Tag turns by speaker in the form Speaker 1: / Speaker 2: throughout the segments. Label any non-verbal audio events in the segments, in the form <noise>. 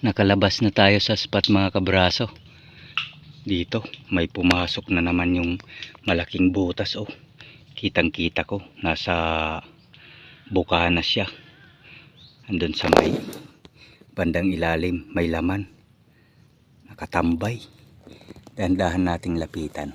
Speaker 1: Nakalabas na tayo sa spot mga kabraso. Dito, may pumasok na naman yung malaking butas oh. Kitang kita ko, nasa bukana siya. Andun sa may bandang ilalim, may laman. Nakatambay. Dahan-dahan nating lapitan.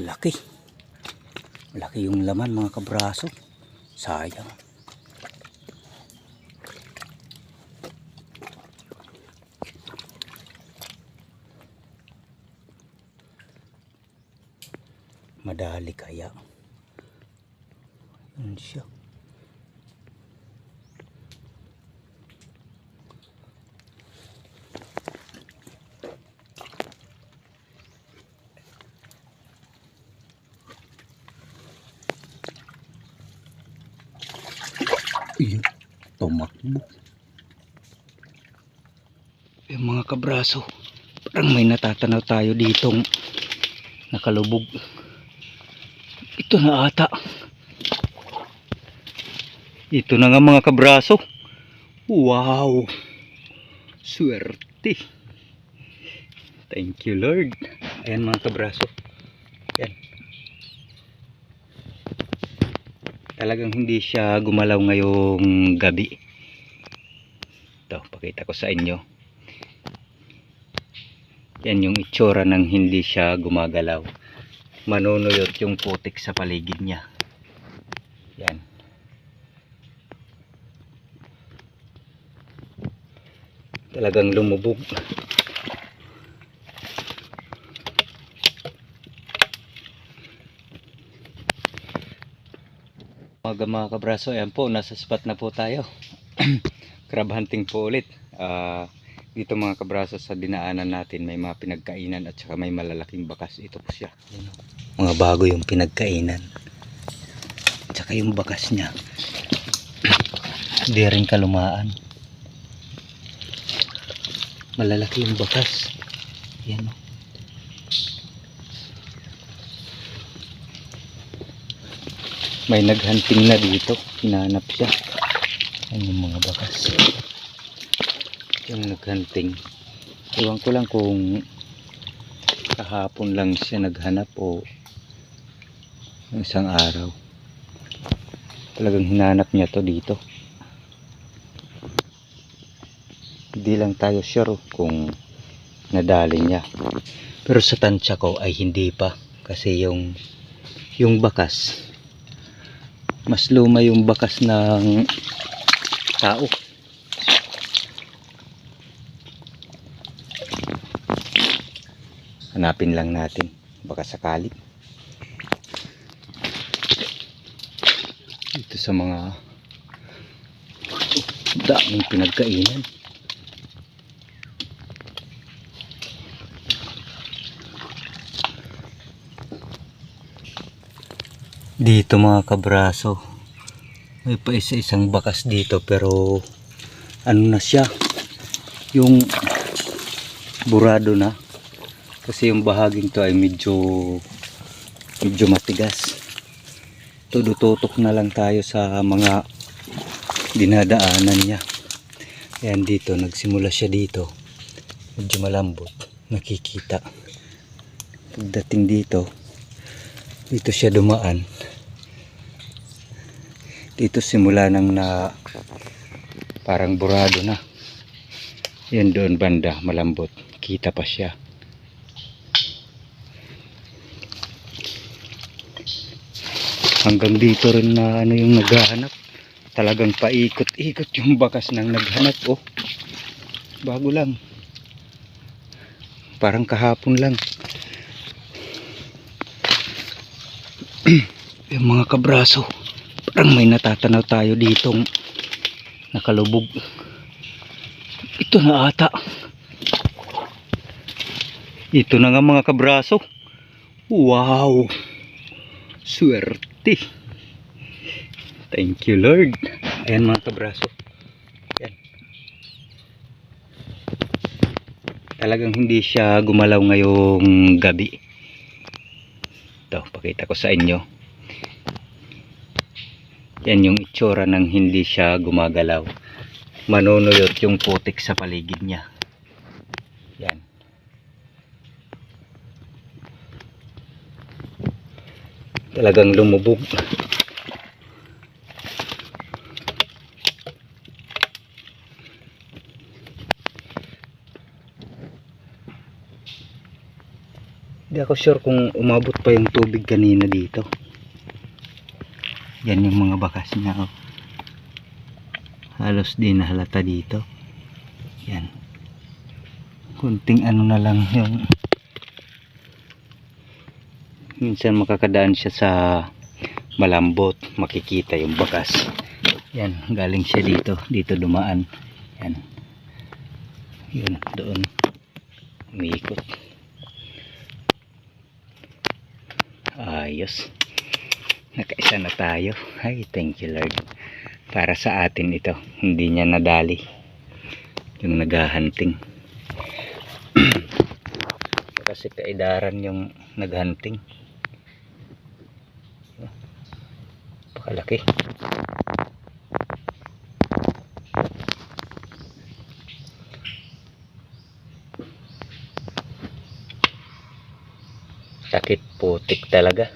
Speaker 1: Laki. Laki yung laman mga kabraso. Sayang. Madali kaya. Yun siya. Iyon, tumakbo. Yung mga kabraso, parang may natatanaw tayo ditong nakalubog. Ito na ata. Ito na nga mga kabraso. Wow! Swerte. Thank you Lord. Ayan mga kabraso. Ayan. Talagang hindi siya gumalaw ngayong gabi. Ito, pakita ko sa inyo. Yan yung itsura ng hindi siya gumagalaw manunuyot yung putik sa paligid niya. Yan. Talagang lumubog. Mga mga kabraso, ayan po, nasa spot na po tayo. <clears throat> Crab hunting po ulit. Ah, dito mga kabraso sa dinaanan natin may mga pinagkainan at saka may malalaking bakas. Ito po siya. Ayan, mga bago yung pinagkainan. Tsaka yung bakas niya. Hindi rin kalumaan. Malalaki yung bakas. Yan o. May naghunting na dito. Hinanap siya. Yan yung mga bakas yung naghunting iwan ko lang kung kahapon lang siya naghanap o ng isang araw. Talagang hinanap niya to dito. Hindi lang tayo sure kung nadali niya. Pero sa tansya ko ay hindi pa. Kasi yung yung bakas mas luma yung bakas ng tao hanapin lang natin. Baka sakali. Dito sa mga daming pinagkainan. Dito mga kabraso. May pa isa isang bakas dito pero ano na siya? Yung burado na kasi yung bahaging to ay medyo medyo matigas. Tudututok na lang tayo sa mga dinadaanan niya. Ayan dito nagsimula siya dito. Medyo malambot nakikita. Pagdating dito dito siya dumaan. Dito simula nang na parang burado na. Yan doon banda malambot. Kita pa siya hanggang dito rin na ano yung naghahanap. Talagang paikot-ikot yung bakas ng naghanap oh. Bago lang. Parang kahapon lang. <clears throat> Yung mga kabraso parang may natatanaw tayo ditong nakalubog. Ito na ata. Ito na nga mga kabraso. Wow! Swerte thank you lord. Ayan mga kabraso. Yan talagang hindi siya gumalaw ngayong gabi. Ito pakita ko sa inyo. Yan yung itsura ng hindi siya gumagalaw. Manunuyot yung putik sa paligid niya. Yan. Talagang lumubog. Hindi ako sure kung umabot pa yung tubig kanina dito. Yan yung mga bakas niya. Oh. Halos di na halata dito. Yan. Kunting ano na lang yung minsan makakadaan siya sa malambot makikita yung bakas. Yan galing siya dito. Dito dumaan. Yan. Yun doon. Umiikot. Ayos. Nakaisa na tayo. Ay thank you lord. Para sa atin ito. Hindi niya nadali. Yung naghahunting. <clears throat> Kasi kaidaran yung naghunting pakalaki sakit putik talaga.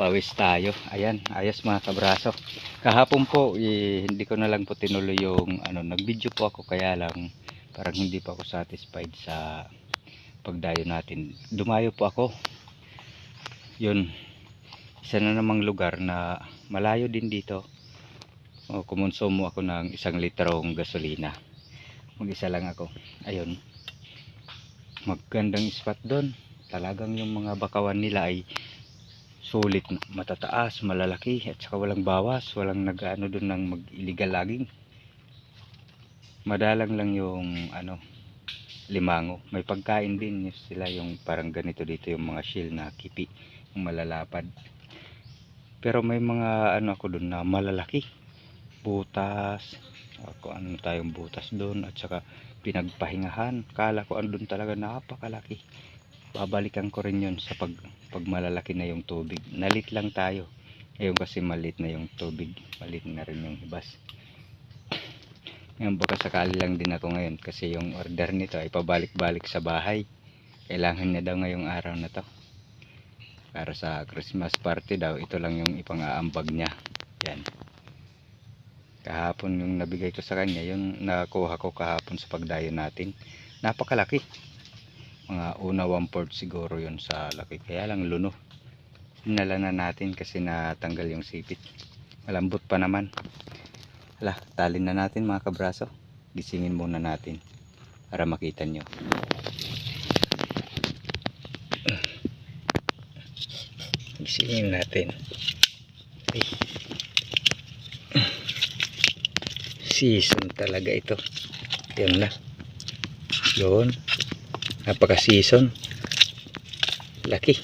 Speaker 1: Pawis tayo. Ayan ayos mga kabraso. Kahapon po eh, hindi ko na lang po tinuloy yung ano nag video po ako kaya lang parang hindi pa ako satisfied sa pagdayo natin. Dumayo po ako yun. Isa na namang lugar na malayo din dito. O kumonsumo ako ng isang litrong gasolina. Mag isa lang ako. Ayun. Magandang spot doon. Talagang yung mga bakawan nila ay sulit matataas malalaki at saka walang bawas walang nag-ano doon ng mag illegal logging. Madalang lang yung ano limango. May pagkain din sila yung parang ganito dito yung mga shield na kipi malalapad. Pero may mga ano ako doon na malalaki. Butas ako ano tayong butas doon at saka pinagpahingahan. Kala ko doon talaga napakalaki. Babalikan ko rin yun sa pag, pag malalaki na yung tubig. Nalit lang tayo. Ngayon kasi malit na yung tubig. Malit na rin yung hibas. Ngayon baka sakali lang din ako ngayon kasi yung order nito ay pabalik-balik sa bahay. Kailangan niya daw ngayong araw na to para sa Christmas party daw ito lang yung ipang-aambag niya. Yan. Kahapon yung nabigay ko sa kanya yung nakuha ko kahapon sa pagdayo natin. Napakalaki. Mga una 1 port siguro yun sa laki. Kaya lang luno. Hinala na natin kasi natanggal yung sipit. Malambot pa naman. Hala talin na natin mga kabraso. Gisingin muna natin para makita nyo gisingin natin. Ay. season talaga ito. Yan na. Yun. Napaka season laki.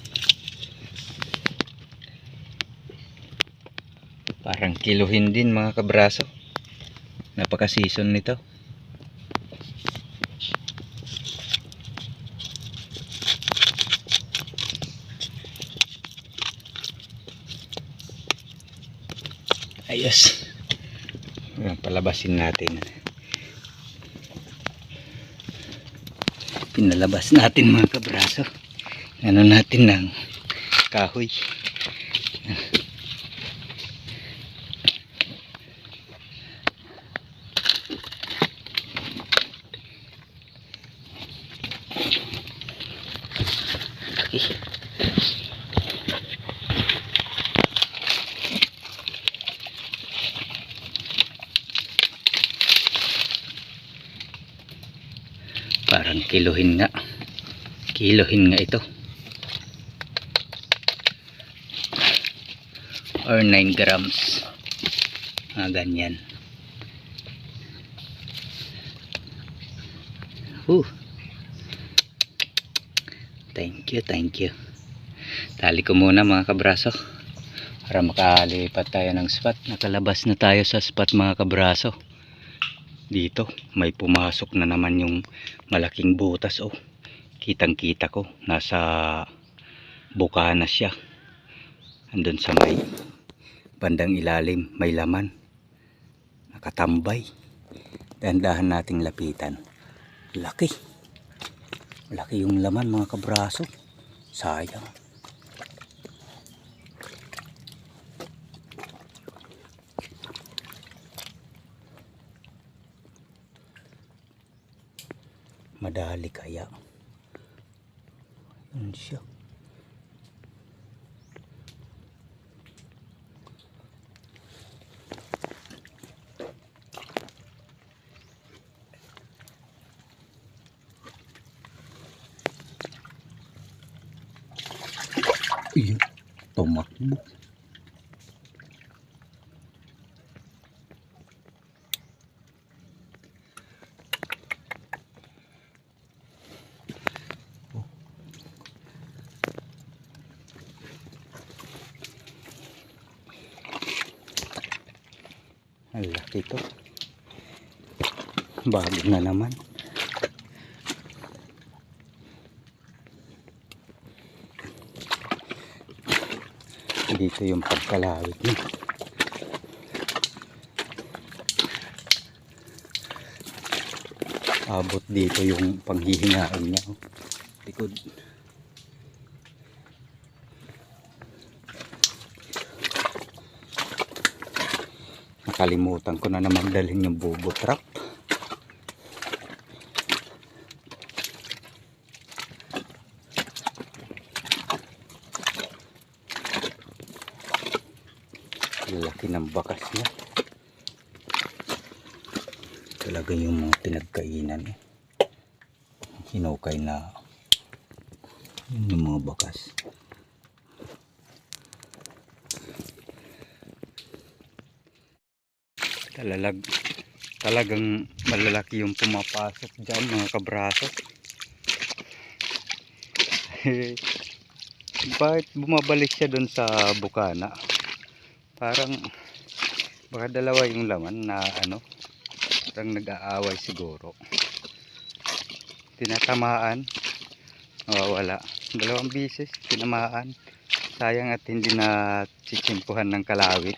Speaker 1: Parang kiluhin din mga kabraso. Napaka season nito ayos. Palabasin natin. Pinalabas natin mga kabraso. Ano natin ng kahoy Laki. parang kiluhin nga. Kiluhin nga ito. Or 9 grams. Mga ganyan. Whew. thank you thank you. Tali ko muna mga kabraso. Para makalipat tayo ng spot. Nakalabas na tayo sa spot mga kabraso dito may pumasok na naman yung malaking butas oh. Kitang kita ko nasa bukana siya. Andun sa may bandang ilalim may laman. Nakatambay. Dahan-dahan nating lapitan. Laki. Laki yung laman mga kabraso. Sayang madali kaya yun siya Iyo, tumakbo. Ang laki to. Bago na naman. Dito yung pagkalawit niya. Abot dito yung panghihingain niya. Likod. Nakalimutan ko na naman dalhin yung bubo trap. Laki ng bakas niya. Talaga yung mga pinagkainan eh. Hinukay na yun yung mga bakas. Talalag, talagang malalaki yung pumapasok dyan mga kabraso. <laughs> Bakit bumabalik siya doon sa bukana? Parang baka dalawa yung laman na ano, parang nag-aaway siguro. Tinatamaan, nawawala. Dalawang bisis, tinamaan. Sayang at hindi na chichimpuhan ng kalawit.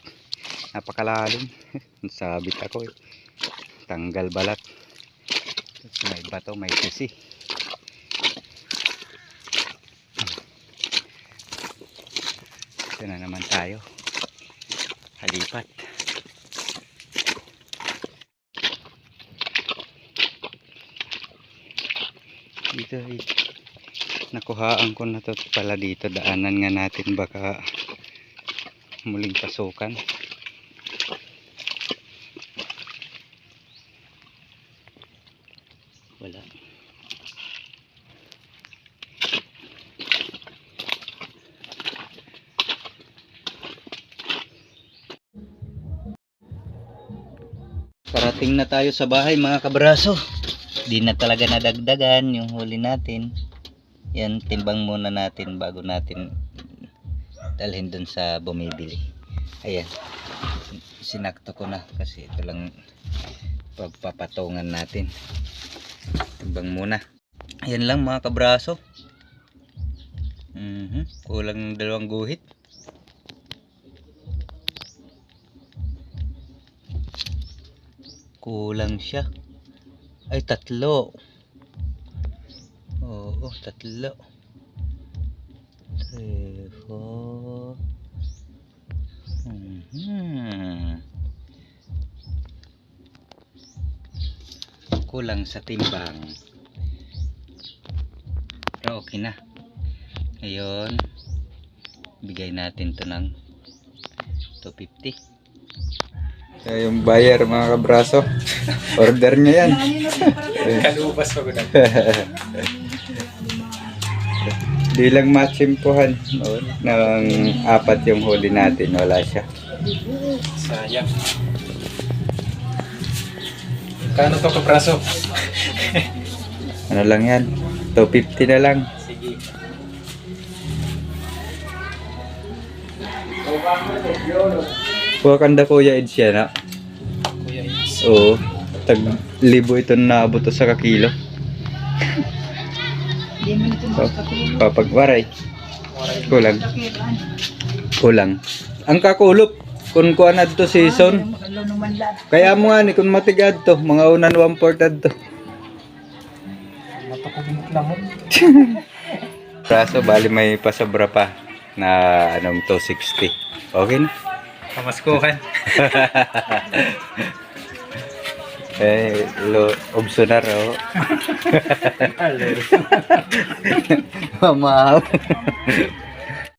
Speaker 1: Napakalalim. <laughs> Sabit ako eh. Tanggal balat. May bato, may sisi. Ito na naman tayo. Halipat. Dito ay nakuhaan ko na to pala dito. Daanan nga natin baka muling pasukan. Wala. Parating na tayo sa bahay mga kabraso. Di na talaga nadagdagan yung huli natin. Yan, timbang muna natin bago natin dalhin dun sa bumibili. Ayan. Sinakto ko na kasi ito lang pagpapatungan natin. Timbang muna. Ayan lang mga kabraso. Mhm. Kulang ng dalawang guhit. Kulang siya. Ay, tatlo. Oo, tatlo. Three, four. Mhm. Kulang sa timbang. Pero okay na. Ngayon, bigay natin to ng 250.
Speaker 2: Kaya yung buyer mga kabraso, <laughs> order niya yan.
Speaker 3: Kalubas pa ko na. <laughs>
Speaker 2: Di lang matsimpuhan. No? Nang apat yung huli natin, wala siya.
Speaker 3: Sayang. Kano to kapraso? <laughs>
Speaker 2: Ano lang yan? 250 na lang.
Speaker 3: Sige.
Speaker 2: Kuha kanda kuya Ed siya na.
Speaker 3: Kuya Is.
Speaker 2: Oo. Tag libo ito na abot to sa kakilo. Pa- Papagwaray. Kulang. Kulang. Ang kakulop.
Speaker 1: Kun kuan adto season. Kaya mo nga ni kun matigad to, mga unan one fourth adto.
Speaker 3: Matukog lamon.
Speaker 1: Praso <laughs> bali may pasobra pa na anong 260. Okay na.
Speaker 3: Pamaskuhan. <laughs>
Speaker 1: Eh, lo, optional oh. <laughs> Mamaw.